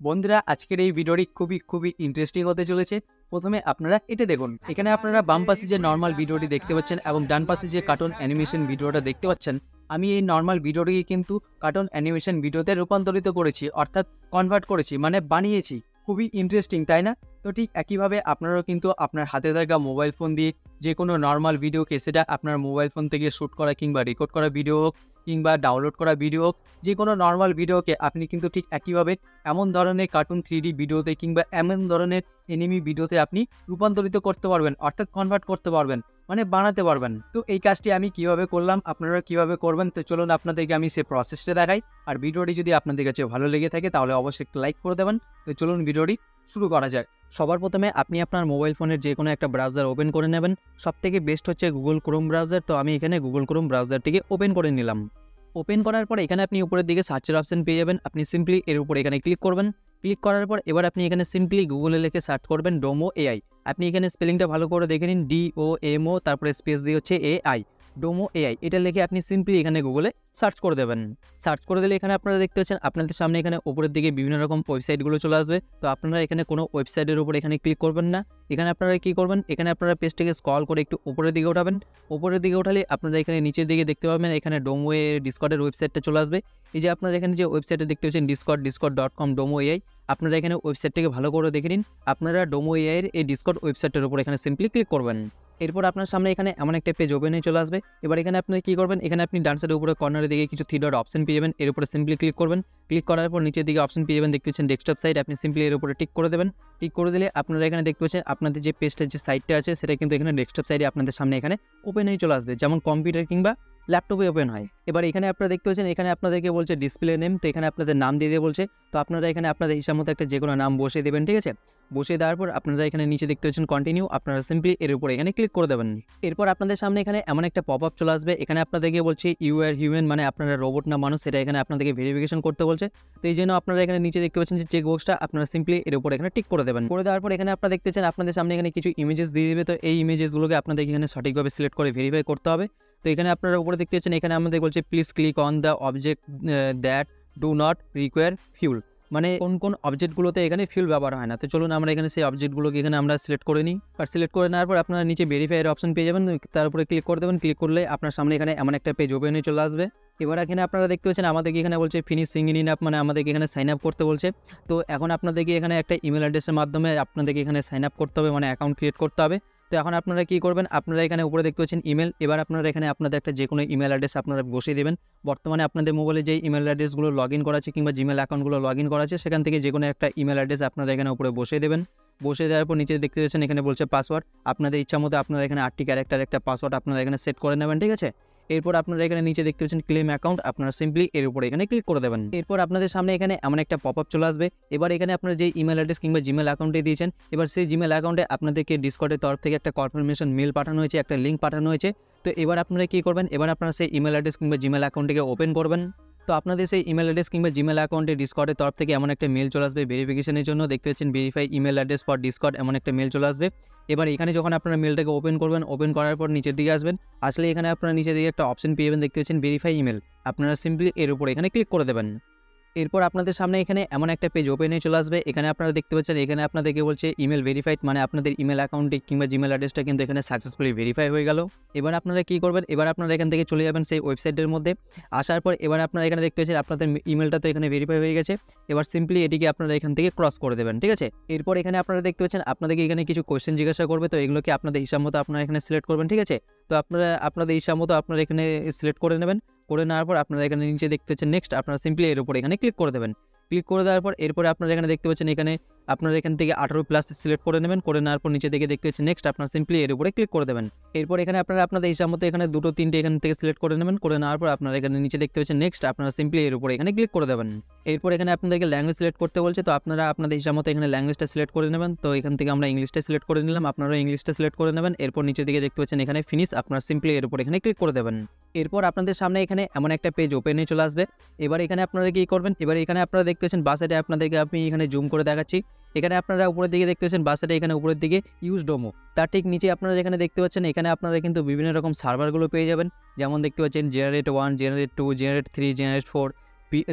বন্ধুরা, আজকের এই ভিডিওটি খুবই খুবই ইন্টারেস্টিং হতে চলেছে। প্রথমে আপনারা এটা দেখুন। এখানে আপনারা বাম পাশে যে নর্মাল ভিডিওটি দেখতে পাচ্ছেন এবং ডান পাশে যে কার্টুন অ্যানিমেশন ভিডিওটা দেখতে পাচ্ছেন, আমি এই নর্মাল ভিডিওটিকে কিন্তু কার্টুন অ্যানিমেশন ভিডিওতে রূপান্তরিত করেছি, অর্থাৎ কনভার্ট করেছি মানে বানিয়েছি। খুবই ইন্টারেস্টিং তাই না? তো ঠিক একইভাবে আপনারাও কিন্তু আপনার হাতে থাকা মোবাইল ফোন দিয়ে যে কোনো নর্মাল ভিডিওকে সেটা আপনার মোবাইল ফোন থেকে শ্যুট করা কিংবা রেকর্ড করা ভিডিও হোক কিংবা ডাউনলোড করা ভিডিও যে কোনো নর্মাল ভিডিওকে আপনি কিন্তু ঠিক একইভাবে এমন ধরনের কার্টুন থ্রি ভিডিওতে কিংবা এমন ধরনের এনিমি ভিডিওতে আপনি রূপান্তরিত করতে পারবেন, অর্থাৎ কনভার্ট করতে পারবেন মানে বানাতে পারবেন। তো এই কাজটি আমি কীভাবে করলাম, আপনারা কীভাবে করবেন, তো চলুন আপনাদেরকে আমি সে প্রসেসটা দেখাই। আর ভিডিওটি যদি আপনাদের কাছে ভালো লেগে থাকে, তাহলে অবশ্যই একটা লাইক করে দেবেন। তো চলুন ভিডিওটি শুরু করা যাক। সবার প্রথমে আপনি আপনার মোবাইল ফোনের যে কোনো একটা ব্রাউজার ওপেন করে নেবেন। সব থেকে বেস্ট হচ্ছে গুগল ক্রোম ব্রাউজার তো আমি এখানে গুগল ক্রোম ব্রাউজারটিকে ওপেন করে নিলাম। ওপেন করার পর এখানে আপনি উপরের দিকে সার্চের অপশন পেয়ে যাবেন। আপনি সিম্পলি এর উপর এখানে ক্লিক করবেন। ক্লিক করার পর এবার আপনি এখানে সিম্পলি গুগলে লিখে সার্চ করবেন ডোমো এআই আপনি এখানে স্পেলিংটা ভালো করে দেখে নিন। ডি ও এম ও তারপরে স্পেস দিয়ে হচ্ছে এ আই ডোমো এআই, এটা লিখে আপনি সিম্পলি এখানে গুগলে সার্চ করে দেবেন। সার্চ করে দিলে এখানে আপনারা দেখতে পাচ্ছেন, আপনাদের সামনে এখানে উপরের দিকে বিভিন্ন রকম ওয়েবসাইটগুলো চলে আসবে। তো আপনারা এখানে কোনো ওয়েবসাইটের উপর এখানে ক্লিক করবেন না। এখানে আপনারা কী করবেন? এখানে আপনারা পেজটিকে স্ক্রল করে একটু উপরের দিকে উঠাবেন উপরের দিকে উঠালে আপনারা এখানে নিচের দিকে দেখতে পাবেন, এখানে ডোমোয়ে ডিসকর্ডের ওয়েবসাইটটা চলে আসবে। এই যে আপনারা এখানে যে ওয়েবসাইটে দেখতে পাচ্ছেন Discord Discord dot com Domo AI আপনারা এখানে ওয়েবসাইটটাকে ভালো করে দেখে নিন। আপনারা ডোমো এআইয়ের এই ডিসকর্ড ওয়েবসাইটের উপর এখানে সিম্পলি ক্লিক করবেন। এরপর আপনার সামনে এখানে এমন একটা পেজ ওপেন হয়ে চলে আসবে। এবার এখানে আপনি কী করবেন? এখানে আপনি ডান্সের উপরে কর্নারের দিকে কিছু থ্রি ডট অপশন পেয়ে যাবেন। এর উপরে সিম্পলি ক্লিক করবেন। ক্লিক করার পর নিচের দিকে অপশন পেয়ে যাবেন। দেখতে পাচ্ছেন ডেস্কটপ সাইড আপনি সিম্পলি এর উপরে টিক করে দেবেন। টিক করে দিলে আপনারা এখানে দেখতে পাচ্ছেন আপনাদের যে পেজটার যে সাইটটা আছে, সেটা কিন্তু এখানে ডেস্কটপ সাইডে আপনাদের সামনে এখানে ওপেন হয়ে চলে আসবে। যেমন কম্পিউটার কিংবা ল্যাপটপে ওপেন হয়। এবার এখানে আপনারা দেখতে পাচ্ছেন, এখানে আপনাদেরকে বলছে ডিসপ্লে নেম তো এখানে আপনাদের নাম দিয়ে দিয়ে বলছে। তো আপনারা এখানে আপনাদের হিসাব মতো একটা যে কোনো নাম বসিয়ে দেবেন, ঠিক আছে? বসিয়ে দেওয়ার পর আপনারা এখানে নিচে দেখতে পাচ্ছেন কন্টিনিউ আপনারা সিম্পলি এর উপরে এখানে ক্লিক করে দেবেন। এরপর আপনাদের সামনে এখানে এমন একটা পপ আপ চলে আসবে। এখানে আপনাদেরকে বলছে ইউ আর হিউম্যান মানে আপনারা রোবট না মানুষ, সেটা এখানে আপনাদেরকে ভেরিফিকেশন করতে বলছে। তো এই জন্য আপনারা এখানে নিচে দেখতে পাচ্ছেন যে চেক বক্সটা আপনারা সিম্পলি এর উপরে এখানে টিক করে দেবেন। করে দেওয়ার পর এখানে আপনারা দেখতে পাচ্ছেন, আপনাদের সামনে এখানে কিছু ইমেজেস দিয়ে দেবে। তো এই ইমেজেসগুলোকে আপনাদের এখানে সঠিকভাবে সিলেক্ট করে ভেরিফাই করতে হবে। তো এখানে আপনারা উপরে দেখতে পাচ্ছেন, এখানে আমাদের বলছে please click on the object that do not require fuel মানে কোন কোন অবজেক্টগুলোতে এখানে ফিউল ব্যবহার হয় না। তো চলুন আমরা এখানে সেই অবজেক্টগুলোকে এখানে আমরা সিলেক্ট করে নিই। আর সিলেক্ট করে নেওয়ার পর আপনারা নিচে ভেরিফাইয়ের অপশন পেয়ে যাবেন, তার উপরে ক্লিক করে দেবেন। ক্লিক করলে আপনার সামনে এখানে এমন একটা পেজ ওপেন হয়ে চলে আসবে। এবার এখানে আপনারা দেখতে পাচ্ছেন, আমাদেরকে এখানে বলছে ফিনিশ সিং ইন আপ মানে আমাদেরকে এখানে সাইন আপ করতে বলছে। তো এখন আপনাদেরকে এখানে একটা ইমেল অ্যাড্রেসের মাধ্যমে আপনাদেরকে এখানে সাইন আপ করতে হবে মানে অ্যাকাউন্ট ক্রিয়েট করতে হবে। তো এখন আপনারা কি করবেন? আপনারা এখানে উপরে দেখতে পাচ্ছেন ইমেল এবার আপনারা এখানে আপনাদের একটা যে কোনো ইমেল অ্যাড্রেস আপনারা বসিয়ে দেবেন। বর্তমানে আপনাদের মোবাইলে যে ইমেল অ্যাড্রেসগুলো লগ ইন করা আছে কিংবা জিমেল অ্যাকাউন্টগুলো লগ ইন করা আছে, সেখান থেকে যে কোনো একটা ইমেল অ্যাড্রেস আপনারা এখানে উপরে বসিয়ে দেবেন। বসে দেওয়ার পর নিচে দেখতে পাচ্ছেন এখানে বলছে পাসওয়ার্ড আপনাদের ইচ্ছা মতো আপনারা এখানে আটটি ক্যারেক্টার একটা পাসওয়ার্ড আপনারা এখানে সেট করে নেবেন, ঠিক আছে? এরপর আপনারা এখানে নিচে দেখতে পাচ্ছেন ক্লেম অ্যাকাউন্ট আপনারা সিম্পলি এর উপরে এখানে ক্লিক করে দেবেন। এরপর আপনাদের সামনে এখানে এমন একটা পপ আপ চলে আসবে। এবার এখানে আপনারা যে ইমেল অ্যাড্রেস কিংবা জিমেল অ্যাকাউন্টে দিয়েছেন, এবার সেই জিমেল অ্যাকাউন্টে আপনাদেরকে ডিসকর্ডের তরফ থেকে একটা কনফার্মেশন মেল পাঠানো হয়েছে, একটা লিঙ্ক পাঠানো হয়েছে। তো এবার আপনারা কী করবেন? এবার আপনারা সেই ইমেল অ্যাড্রেস কিংবা জিমেল অ্যাকাউন্টটিকে ওপেন করবেন। তো আপনাদের সেই ইমেল অ্যাড্রেস কিংবা জিমেল অ্যাকাউন্টে ডিসকর্ডের তরফ থেকে এমন একটা মেল চলে আসবে ভেরিফিকেশনের জন্য। দেখতে পাচ্ছেন verify email address for Discord এমন একটা মেল চলে আসবে। এবার এখানে যখন আপনারা মেলটাকে ওপেন করবেন ওপেন করার পর নিচের দিকে আসবেন। আসলে এখানে আপনারা নিচের দিকে একটা অপশন পেয়ে যাবেন, দেখতে পাচ্ছেন ভেরিফাই ইমেল আপনারা সিম্পলি এর উপর এখানে ক্লিক করে দেবেন। এরপর আপনাদের সামনে এখানে এমন একটা পেজ ওপেন হয়ে চলে আসবে। এখানে আপনারা দেখতে পাচ্ছেন, এখানে আপনাদেরকে বলছে ইমেল ভেরিফাইড মানে আপনাদের ইমেল অ্যাকাউন্টে কিংবা জিমেল অ্যাড্রেসটা কিন্তু এখানে সাকসেসফুলি ভেরিফাই হয়ে গেল। এবার আপনারা কী করবেন? এবার আপনারা এখান থেকে চলে যাবেন সেই ওয়েবসাইটের মধ্যে। আসার পর এবার আপনারা এখানে দেখতে পাচ্ছেন, আপনাদের ইমেলটা তো এখানে ভেরিফাই হয়ে গেছে। এবার সিম্পলি এটিকে আপনারা এখান থেকে ক্রস করে দেবেন, ঠিক আছে? এরপর এখানে আপনারা দেখতে পাচ্ছেন, আপনাদেরকে এখানে কিছু কোয়েশ্চেন জিজ্ঞাসা করবে। তো এগুলোকে আপনাদের হিসাব মতো আপনারা এখানে সিলেক্ট করবেন, ঠিক আছে? তো আপনারা, আপনাদের হিসাব মতো আপনারা এখানে সিলেক্ট করে নেবেন। করে নেওয়ার পর আপনারা এখানে নিচে দেখতে পাচ্ছেন নেক্সট আপনারা সিম্পলি এর উপর এখানে ক্লিক করে দেবেন। ক্লিক করে দেওয়ার পর এরপরে আপনারা এখানে দেখতে পাচ্ছেন এখানে আপনারা এখান থেকে আঠারো প্লাস সিলেক্ট করে নেবেন, করে নেওয়ার পর নিচে থেকে দেখতে পাচ্ছেন নেক্সট আপনার সিম্পলি এর উপরে ক্লিক করে দেবেন। এরপর এখানে আপনারা আপনাদের হিসাব মতো এখানে দুটো, তিনটে এখান থেকে সিলেক্ট করে নেবেন, করে নেওয়ার পর আপনারা এখানে নিচে দেখতে পাচ্ছেন নেক্সট আপনারা সিম্পলি এর উপরে এখানে ক্লিক করে দেবেন। এরপর এখানে আপনাদেরকে ল্যাঙ্গুয়েজ সিলেক্ট করতে বলছে, তো আপনারা আপনাদের হিসাব মতো এখানে ল্যাঙ্গুয়েজটা সিলেক্ট করে নেবেন। তো এখান থেকে আমরা ইংলিশটা সিলেক্ট করে নিলাম আপনারা ইংলিশটা সিলেক্ট করে নেবেন। এরপর নিচে দিকে দেখতে পাচ্ছেন এখানে ফিনিশ আপনার সিম্পলি এর উপর এখানে ক্লিক করে দেবেন। এরপর আপনাদের সামনে এখানে এমন একটা পেজ ওপেন চলে আসবে। এবার এখানে আপনারা কী করবেন? এবার এখানে আপনারা দেখতে পাচ্ছেন বাসেটে আপনাদেরকে আমি এখানে জুম করে দেখাচ্ছি। এখানে আপনারা উপরের দিকে দেখতে পাচ্ছেন বাসেটে এখানে উপরের দিকে ইউজ ডোমো তার ঠিক নিচে আপনারা এখানে দেখতে পাচ্ছেন, এখানে আপনারা কিন্তু বিভিন্ন রকম সার্ভারগুলো পেয়ে যাবেন। যেমন দেখতে পাচ্ছেন generate one generate two generate three generate four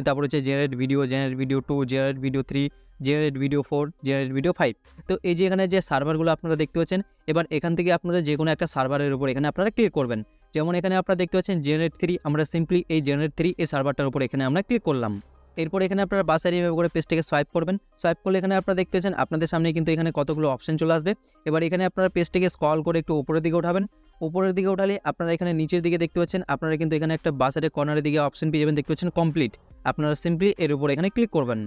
তারপর হচ্ছে generate video generate video two generate video three generate video four generate video five তো এই যে এখানে যে সার্ভারগুলো আপনারা দেখতে পাচ্ছেন, এবার এখান থেকে আপনারা যে কোনো একটা সার্ভারের উপর এখানে আপনারা ক্লিক করবেন। যেমন এখানে আপনারা দেখতে পাচ্ছেন জেনারেট থ্রি আমরা সিম্পলি এই জেনারেট থ্রি এই সার্ভারটার উপর এখানে আমরা ক্লিক করলাম। এরপর এখানে আপনারা বাসার এইভাবে করে পেজটাকে সোয়াইপ করবেন। সোয়াইপ করলে এখানে আপনারা দেখতে পাচ্ছেন আপনাদের সামনে কিন্তু এখানে কতগুলো অপশন চলে আসবে। এবার এখানে আপনারা পেজটাকে স্কল করে একটু উপরের দিকে উঠাবেন। উপরের দিকে উঠালে আপনারা এখানে নিচের দিকে দেখতে পাচ্ছেন আপনারা কিন্তু এখানে একটা বাসারের কর্নারের দিকে অপশন পেয়ে যাবেন, দেখতে পাচ্ছেন কমপ্লিট আপনারা সিম্পলি এর উপর এখানে ক্লিক করবেন।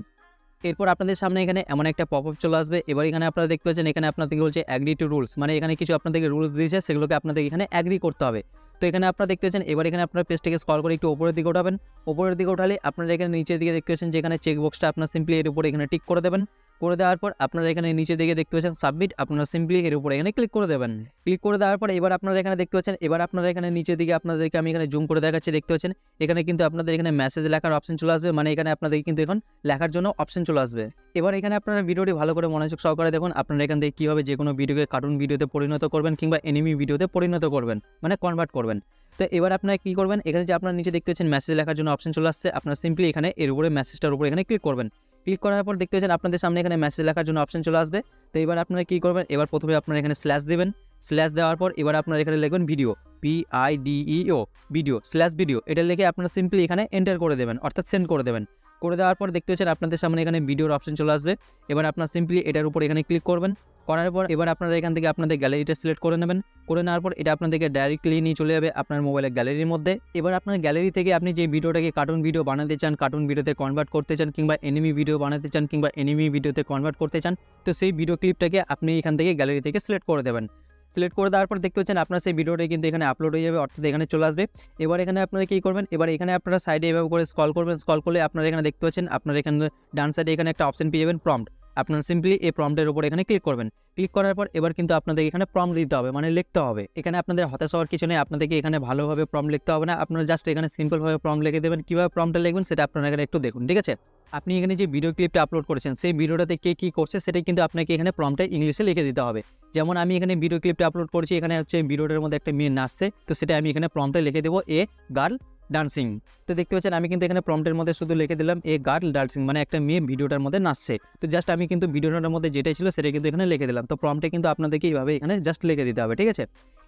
এরপর আপনাদের সামনে এখানে এমন একটা পপ আপ চলে আসবে। এবার এখানে আপনারা দেখতে পাচ্ছেন এখানে আপনাদেরকে বলছে অ্যাগ্রি টু রুলস মানে এখানে কিছু আপনাদেরকে রুলস দিয়েছে, সেগুলোকে আপনাদের এখানে অ্যাগ্রি করতে হবে। তো এখানে আপনারা দেখতে পাচ্ছেন, এবার এখানে আপনার পেজটাকে স্কল করে একটু উপরের দিকে উঠাবেন উপরের দিকে উঠালে আপনারা এখানে নিচের দিকে দেখতে পাচ্ছেন, যেখানে চেক বক্সটা আপনার সিম্পলি এর উপরে এখানে টিক করে দেবেন। করে দেওয়ার পর আপনারা এখানে নিচে দিকে দেখতে পাচ্ছেন সাবমিট আপনারা সিম্পলি এর উপরে এখানে ক্লিক করে দেবেন। ক্লিক করে দেওয়ার পর এবার আপনারা এখানে দেখতে পাচ্ছেন, এবার আপনারা এখানে নিচে দিকে আপনাদেরকে আমি এখানে জুম করে দেখাচ্ছি, দেখতে পাচ্ছেন, এখানে কিন্তু আপনাদের এখানে মেসেজ লেখার অপশন চলে আসবে মানে এখানে আপনাদের কিন্তু এখন লেখার জন্য অপশন চলে আসবে। এবার এখানে আপনারা ভিডিওটি ভালো করে মনোযোগ সহকারে দেখুন, আপনারা এখান থেকে কীভাবে যে কোনো ভিডিওকে কার্টুন ভিডিওতে পরিণত করবেন কিংবা এনিমি ভিডিওতে পরিণত করবেন মানে কনভার্ট করবেন। তো এবার আপনারা কী করবেন? এখানে যে আপনার নিচে দেখতে পাচ্ছেন মেসেজ লেখার জন্য অপশন চলে আসছে। আপনারা সিম্পলি এখানে এর উপরে মেসেজটার উপরে এখানে ক্লিক করবেন। ক্লিক করার পর দেখতে পাচ্ছেন আপনাদের সামনে এখানে মেসেজ লেখার জন্য অপশন চলে আসবে। তো এবার আপনারা কী করবেন? এবার প্রথমে আপনারা এখানে স্ল্যাশ দেবেন। স্ল্যাশ দেওয়ার পর এবার আপনারা এখানে লিখবেন video P I D E O video slash video এটা লিখে আপনারা সিম্পলি এখানে এন্টার করে দেবেন, অর্থাৎ সেন্ড করে দেবেন। করে দেওয়ার পর দেখতে পাচ্ছেন আপনাদের সামনে এখানে ভিডিওর অপশন চলে আসবে। এবার আপনার সিম্পলি এটার উপর এখানে ক্লিক করবেন। করার পর এবার আপনারা এখান থেকে আপনাদের গ্যালারিটা সিলেক্ট করে নেবেন। করে নেওয়ার পর এটা আপনাদেরকে ডাইরেক্টলি নিয়ে চলে যাবে আপনার মোবাইলের গ্যালারির মধ্যে। এবার আপনার গ্যালারি থেকে আপনি যে ভিডিওটাকে কার্টুন ভিডিও বানাতে চান কার্টুন ভিডিওতে কনভার্ট করতে চান কিংবা এনিমি ভিডিও বানাতে চান কিংবা এনিমি ভিডিওতে কনভার্ট করতে চান, তো সেই ভিডিও ক্লিপটাকে আপনি এখান থেকে গ্যালারি থেকে সিলেক্ট করে দেবেন। সিলেক্ট করে দেওয়ার পর দেখতে পাচ্ছেন আপনার সেই ভিডিওটা কিন্তু এখানে আপলোড হয়ে যাবে, অর্থাৎ এখানে চলে আসবে। এবার এখানে আপনারা কী করবেন? এবার এখানে আপনারা সাইডে এভাবে করে স্কল করবেন স্কল করলে আপনারা এখানে দেখতে পাচ্ছেন, আপনার এখানে ডান সাইডে এখানে একটা অপশন পেয়ে যাবেন প্রম্পট আপনারা সিম্পলি এই প্রম্পটের উপর এখানে ক্লিক করবেন। ক্লিক করার পর এবার কিন্তু আপনাদের এখানে প্রম্পট দিতে হবে মানে লিখতে হবে। এখানে আপনাদের হতাশ হওয়ার কিছু নেই, আপনাদেরকে এখানে ভালোভাবে প্রম্পট লিখতে হবে না। আপনারা জাস্ট এখানে সিম্পলভাবে প্রম্পট লিখে দেবেন। কীভাবে প্রম্পটটা লিখবেন সেটা আপনারা এখানে একটু দেখুন, ঠিক আছে? আপনি এখানে যে ভিডিও ক্লিপটা আপলোড করেছেন, সেই ভিডিওটাতে কে কী করছে সেটা কিন্তু আপনাকে এখানে প্রম্পটে ইংলিশে লিখে দিতে হবে। যেমন আমি এখানে ভিডিও ক্লিপটা আপলোড করছি, এখানে হচ্ছে ভিডিওটার মধ্যে একটা মেয়ে নাচছে তো সেটা আমি এখানে প্রম্পটে লিখে দেবো, এ, গার্ল ডান্সিং। তো দেখতে পাচ্ছেন, আমি কিন্তু এখানে প্রম্পটের মধ্যে শুধু লিখে দিলাম, এ গার্ল ডান্সিং মানে একটা মেয়ে ভিডিওটার মধ্যে নাচছে। তো জাস্ট আমি কিন্তু ভিডিওটার মধ্যে যেটাই ছিল সেটা কিন্তু এখানে লিখে দিলাম। তো প্রম্পটে কিন্তু আপনাদেরকে এইভাবে এখানে জাস্ট লিখে দিতে হবে, ঠিক আছে?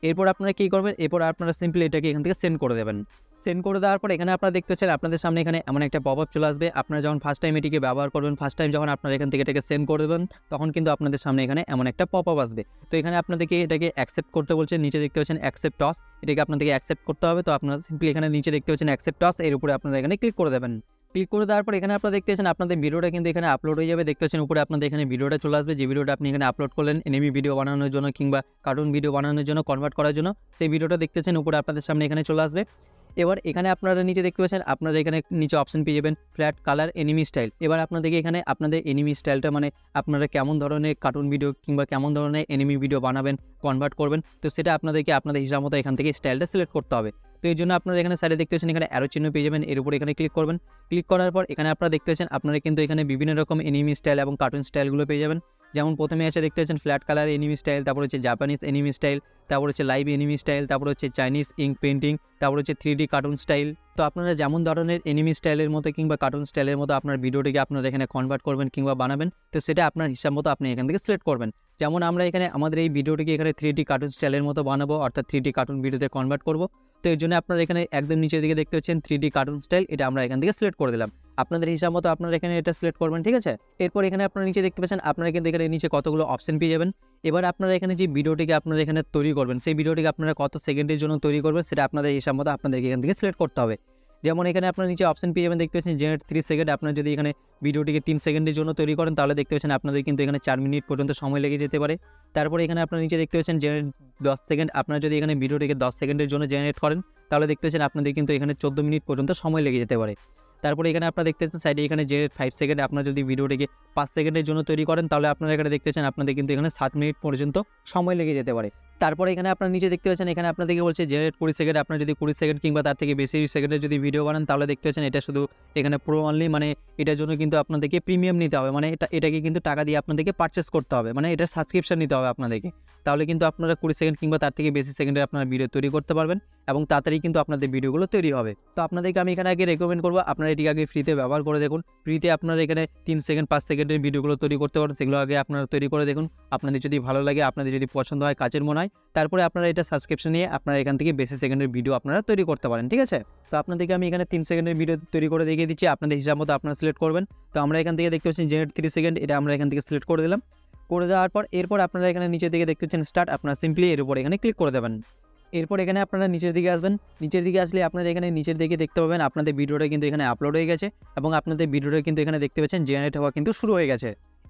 এরপর আপনারা কী করবেন? এরপর আপনারা সিম্পলি এটাকে এখান থেকে সেন্ড করে দেবেন। সেন্ড করে দেওয়ার পর এখানে আপনারা দেখতে পাচ্ছেন, আপনাদের সামনে এখানে এমন একটা পপ আপ চলে আসবে। আপনারা যখন ফার্স্ট টাইম এটিকে ব্যবহার করবেন ফার্স্ট টাইম যখন আপনারা এখান থেকে এটাকে সেন্ড করে দেবেন, তখন কিন্তু আপনাদের সামনে এখানে এমন একটা পপ আপ আসবে। তো এখানে আপনাদেরকে এটাকে অ্যাকসেপ্ট করতে বলছে, নিচে দেখতে পাচ্ছেন অ্যাকসেপ্ট টস এটাকে আপনাদেরকে অ্যাকসেপ্ট করতে হবে। তো আপনারা সিম্পলি এখানে নিচে দেখতে পাচ্ছেন অ্যাকসেপ্ট টস এর উপরে আপনারা এখানে ক্লিক করে দেবেন। ক্লিক করে দেওয়ার পর এখানে আপনারা দেখতে পাচ্ছেন, আপনাদের ভিডিওটা কিন্তু এখানে আপলোড হয়ে যাবে। দেখতে পাচ্ছেন উপরে আপনাদের এখানে ভিডিওটা চলে আসবে। যে ভিডিওটা আপনি এখানে আপলোড করলেন এনিমি ভিডিও বানানোর জন্য কিংবা কার্টুন ভিডিও বানানোর জন্য কনভার্ট করার জন্য, সেই ভিডিওটা দেখতেছেন উপরে আপনাদের সামনে এখানে চলে আসবে। এবার এখানে আপনারা নিচে দেখতে পাচ্ছেন, আপনারা এখানে নিচে অপশন পেয়ে যাবেন ফ্ল্যাট কালার এনিমি স্টাইল এবার আপনাদেরকে এখানে আপনাদের এনিমি স্টাইলটা মানে আপনারা কেমন ধরনের কার্টুন ভিডিও কিংবা কেমন ধরনের এনিমি ভিডিও বানাবেন কনভার্ট করবেন, তো সেটা আপনাদেরকে আপনাদের হিসাব মতো এখান থেকে স্টাইলটা সিলেক্ট করতে হবে। তো এই জন্য আপনারা এখানে সাইডে দেখতে পাচ্ছেন, এখানে অ্যারো চিহ্ন পেয়ে যাবেন, এর উপর এখানে ক্লিক করবেন। ক্লিক করার পর এখানে আপনারা দেখতে পাচ্ছেন, আপনারা কিন্তু এখানে বিভিন্ন রকম এনিমি স্টাইল এবং কার্টুন স্টাইলগুলো পেয়ে যাবেন। যেমন প্রথমে আছে দেখতে পাচ্ছেন ফ্ল্যাট কালার এনিমি স্টাইল তারপর হচ্ছে জাপানিজ এনিমি স্টাইল তারপর হচ্ছে লাইভ এনিমি স্টাইল তারপর হচ্ছে চাইনিজ ইঙ্ক পেন্টিং তারপর হচ্ছে থ্রি ডি কার্টুন স্টাইল তো আপনারা যেমন ধরনের এনিমি স্টাইলের মতো কিংবা কার্টুন স্টাইলের মতো আপনার ভিডিওটিকে আপনারা এখানে কনভার্ট করবেন কিংবা বানাবেন, তো সেটা আপনার হিসাব মতো আপনি এখান থেকে সিলেক্ট করবেন। যেমন আমরা এখানে আমাদের এই ভিডিওটিকে এখানে থ্রি ডি কার্টুন স্টাইলের মতো বানাবো, অর্থাৎ থ্রি ডি কার্টুন ভিডিওতে কনভার্ট করব। তো এর জন্য আপনারা এখানে একদম নিচের দিকে দেখতে পাচ্ছেন থ্রি ডি কার্টুন স্টাইল এটা আমরা এখান থেকে সিলেক্ট করে দিলাম। আপনাদের হিসাব মতো আপনারা এখানে এটা সিলেক্ট করবেন, ঠিক আছে? এরপর এখানে আপনারা নিচে দেখতে পাচ্ছেন, আপনারা কিন্তু এখানে নিচে কতগুলো অপশন পেয়ে যাবেন। এবার আপনারা এখানে যে ভিডিওটিকে আপনারা এখানে তৈরি করবেন, সেই ভিডিওটিকে আপনারা কত সেকেন্ডের জন্য তৈরি করবেন, সেটা আপনাদের হিসাব মতো আপনাদেরকে এখান থেকে সিলেক্ট করতে হবে। যেমন এখানে আপনার নিচে অপশন পেয়ে যাবেন, দেখতে পাচ্ছেন জেনারেট থ্রি সেকেন্ড আপনার যদি এখানে ভিডিওটিকে তিন সেকেন্ডের জন্য তৈরি করেন, তাহলে দেখতে পাচ্ছেন আপনাদের কিন্তু এখানে চার মিনিট পর্যন্ত সময় লেগে যেতে পারে। তারপরে এখানে আপনার নিচে দেখতে পাচ্ছেন জেনারেট দশ সেকেন্ড আপনার যদি এখানে ভিডিওটিকে দশ সেকেন্ডের জন্য জেনারেট করেন, তাহলে দেখতে পাচ্ছেন আপনাদের কিন্তু এখানে চোদ্দ মিনিট পর্যন্ত সময় লেগে যেতে পারে। তারপরে এখানে আপনারা দেখতে পাচ্ছেন সাইডে এখানে জেনারেট ফাইভ সেকেন্ড আপনার যদি ভিডিওটিকে পাঁচ সেকেন্ডের জন্য তৈরি করেন, তাহলে আপনারা এখানে দেখতে পাচ্ছেন আপনাদের কিন্তু এখানে সাত মিনিট পর্যন্ত সময় লেগে যেতে পারে। তারপরে এখানে আপনার নিচে দেখতে পাচ্ছেন, এখানে আপনাদেরকে বলছে জেনারেট কুড়ি সেকেন্ড আপনার যদি কুড়ি সেকেন্ড কিংবা তার থেকে বেশি সেকেন্ডে যদি ভিডিও বানান, তাহলে দেখতে পাচ্ছেন এটা শুধু এখানে প্রো অনলি মানে এটার জন্য কিন্তু আপনাদেরকে প্রিমিয়াম নিতে হবে। মানে এটা, এটাকে কিন্তু টাকা দিয়ে আপনাদেরকে পারচেস করতে হবে। মানে এটা সাবস্ক্রিপশন নিতে হবে আপনাদেরকে। তাহলে কিন্তু আপনারা কুড়ি সেকেন্ড কিংবা তার থেকে বেশি সেকেন্ডে আপনারা ভিডিও তৈরি করতে পারবেন এবং তাড়াতাড়ি কিন্তু আপনাদের ভিডিওগুলো তৈরি হবে। তো আপনাদেরকে আমি এখানে আগে রেকমেন্ড করব, আপনারা এটিকে আগে ফ্রিতে ব্যবহার করে দেখুন। ফ্রিতে আপনারা এখানে তিন সেকেন্ড, পাঁচ সেকেন্ডের ভিডিওগুলো তৈরি করতে পারেন, সেগুলো আগে আপনারা তৈরি করে দেখুন। আপনাদের যদি ভালো লাগে, আপনাদের যদি পছন্দ হয়, কাজের মনে হয়, তারপরে আপনারা এটা সাবস্ক্রিপশন নিয়ে আপনারা এখান থেকে বেশি সেকেন্ডের ভিডিও আপনারা তৈরি করতে পারেন, ঠিক আছে? তো আপনাদেরকে আমি এখানে তিন সেকেন্ডের ভিডিও তৈরি করে দেখিয়ে দিচ্ছি, আপনাদের হিসাব মতো আপনারা সিলেক্ট করবেন। তো আমরা এখান থেকে দেখতে পাচ্ছি জেনারেট থ্রি সেকেন্ড এটা আমরা এখান থেকে সিলেক্ট করে দিলাম। করে দেওয়ার পর এরপর আপনারা এখানে নিচের দিকে দেখতে পাচ্ছেন স্টার্ট আপনারা সিম্পলি এর উপর এখানে ক্লিক করে দেবেন। এরপর এখানে আপনারা নিচের দিকে আসবেন। নিচের দিকে আসলে আপনারা এখানে নিচের দিকে দেখতে পাবেন আপনাদের ভিডিওটা কিন্তু এখানে আপলোড হয়ে গেছে এবং আপনাদের ভিডিওটা কিন্তু এখানে দেখতে পাচ্ছেন জেনারেট হওয়া কিন্তু শুরু হয়ে গেছে।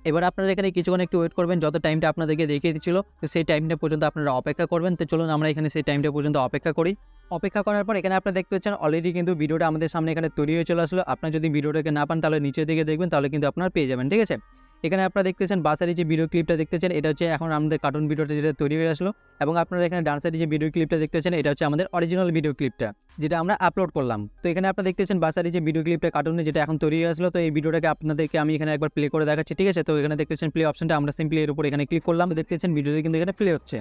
এবার আপনারা এখানে কিছুক্ষণ একটু ওয়েট করবেন, যত টাইমটা আপনাদেরকে দেখিয়ে দিচ্ছিল, তো সেই টাইমটা পর্যন্ত আপনারা অপেক্ষা করবেন। তো চলুন আমরা এখানে সেই টাইমটা পর্যন্ত অপেক্ষা করি। অপেক্ষা করার পর এখানে আপনারা দেখতে পাচ্ছেন অলরেডি কিন্তু ভিডিওটা আমাদের সামনে এখানে তৈরি হয়ে চলে আসলো। আপনার যদি ভিডিওটাকে না পান, তাহলে নিচের দিকে দেখবেন, তাহলে কিন্তু আপনারা পেয়ে যাবেন, ঠিক আছে? এখানে আপনারা দেখতেছেন বাসারি যে ভিডিও ক্লিপটা দেখতেছেন, এটা হচ্ছে এখন আমাদের কার্টুন ভিডিওটা যেটা তৈরি হয়ে আসলো। এবং আপনারা এখানে ডান্সারি যে ভিডিও ক্লিপটা দেখতেছেন, এটা হচ্ছে আমাদের অরিজিনাল ভিডিও ক্লিপটা যেটা আমরা আপলোড করলাম। তো এখানে আপনারা দেখতেছেন বাসারি যে ভিডিও ক্লিপটা কার্টুনে যেটা এখন তৈরি হয়ে আসলো, তো এই ভিডিওটাকে আপনাদেরকে আমি এখানে একবার প্লে করে দেখাচ্ছি, ঠিক আছে? তো এখানে দেখতেছেন প্লে অপশনটা আমরা সিম্পলি এর উপর এখানে ক্লিক করলাম, দেখতেছেন ভিডিওটা কিন্তু এখানে প্লে হচ্ছে।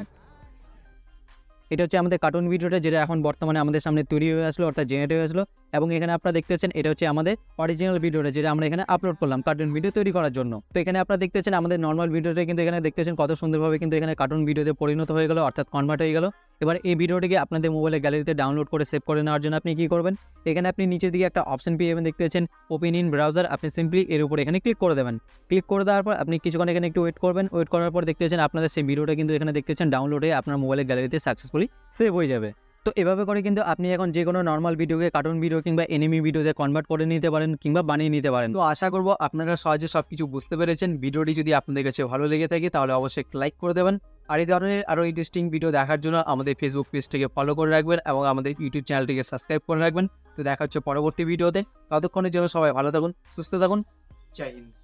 এটা হচ্ছে আমাদের কার্টুন ভিডিওটা যেটা এখন বর্তমানে আমাদের সামনে তৈরি হয়ে আসলো, অর্থাৎ জেনারেট হয়ে আসলো। এবং এখানে আপনারা দেখতে পাচ্ছেন এটা হচ্ছে আমাদের অরিজিনাল ভিডিওটা যেটা আমরা এখানে আপলোড করলাম কার্টুন ভিডিও তৈরি করার জন্য। তো এখানে আপনারা দেখতে পাচ্ছেন আমাদের নর্মাল ভিডিওটা কিন্তু এখানে দেখতে পাচ্ছেন কত সুন্দরভাবে কিন্তু এখানে কার্টুন ভিডিওতে পরিণত হয়ে গেল, অর্থাৎ কনভার্ট হয়ে গেল। এবার এই ভিডিওটিকে আপনাদের মোবাইলে গ্যালারিতে ডাউনলোড করে সেভ করে নেওয়ার জন্য আপনি কী করবেন? এখানে আপনি নিচের দিকে একটা অপশন পেয়ে যাবেন, দেখতে পাচ্ছেন ওপেন ইন ব্রাউজার আপনি সিম্পলি এর উপর এখানে ক্লিক করে দেবেন। ক্লিক করে দেওয়ার পর আপনি কিছুক্ষণ এখানে একটু ওয়েট করবেন ওয়েট করার পর দেখতে পাচ্ছেন আপনাদের সেই ভিডিওটা কিন্তু এখানে দেখতে পাচ্ছেন ডাউনলোড হয়ে আপনার মোবাইলের গ্যালারিতে সাকসেসফুলি সেভ হয়ে যাবে। তো এভাবে করে কিন্তু আপনি এখন যে কোনো নর্মাল ভিডিওকে কার্টুন ভিডিও কিংবা এনিমি ভিডিওতে কনভার্ট করে নিতে পারেন কিংবা বানিয়ে নিতে পারেন। তো আশা করব আপনারা সহজে সব কিছু বুঝতে পেরেছেন। ভিডিওটি যদি আপনাদের কাছে ভালো লেগে থাকে তাহলে অবশ্যই লাইক করে দেবেন। আর এই ধরনের আরও ইন্টারেস্টিং ভিডিও দেখার জন্য আমাদের ফেসবুক পেজটিকে ফলো করে রাখবেন এবং আমাদের ইউটিউব চ্যানেলটিকে সাবস্ক্রাইব করে রাখবেন। তো দেখা হচ্ছে পরবর্তী ভিডিওতে ততক্ষণের জন্য সবাই ভালো থাকুন, সুস্থ থাকুন। জয় হিন্দ।